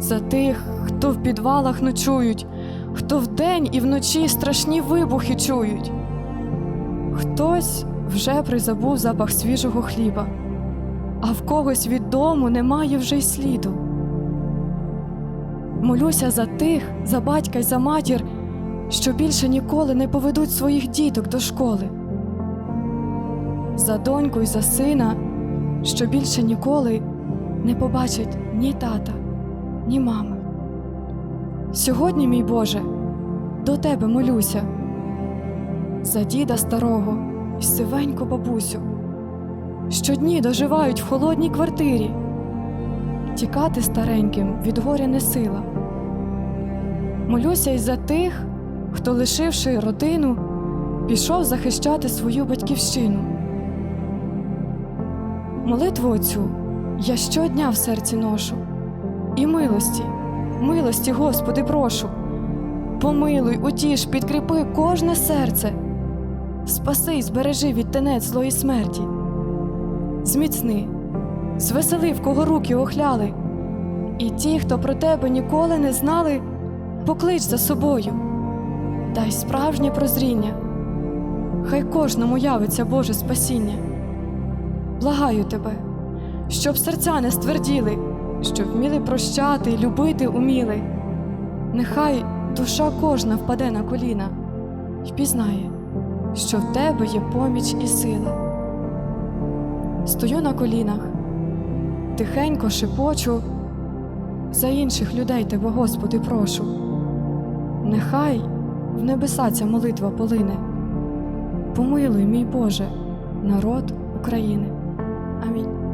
за тих, хто в підвалах ночують, хто вдень і вночі страшні вибухи чують. Хтось вже призабув запах свіжого хліба, а в когось від дому немає вже й сліду. Молюся за тих, за батька й за матір, що більше ніколи не поведуть своїх діток до школи. За доньку й за сина, що більше ніколи не побачать ні тата, ні мами. Сьогодні, мій Боже, до Тебе молюся за діда старого й сивеньку бабусю. Щодні доживають в холодній квартирі. Тікати стареньким від горя не сила. Молюся й за тих, хто, лишивши родину, пішов захищати свою батьківщину. Молитву оцю я щодня в серці ношу, і милості, милості, Господи, прошу. Помилуй, утіш, підкріпи кожне серце, спаси й збережи від тенець злої смерті. Зміцни, звесели, в кого руки охляли, і ті, хто про тебе ніколи не знали, поклич за собою, дай справжнє прозріння, хай кожному явиться Боже спасіння. Благаю тебе, щоб серця не стверділи, щоб вміли прощати й любити уміли. Нехай душа кожна впаде на коліна й пізнає, що в тебе є поміч і сила. Стою на колінах, тихенько шепочу, за інших людей тебе, Господи, прошу. Нехай в небеса ця молитва полине. Помилуй, мій Боже, народ України. Амінь.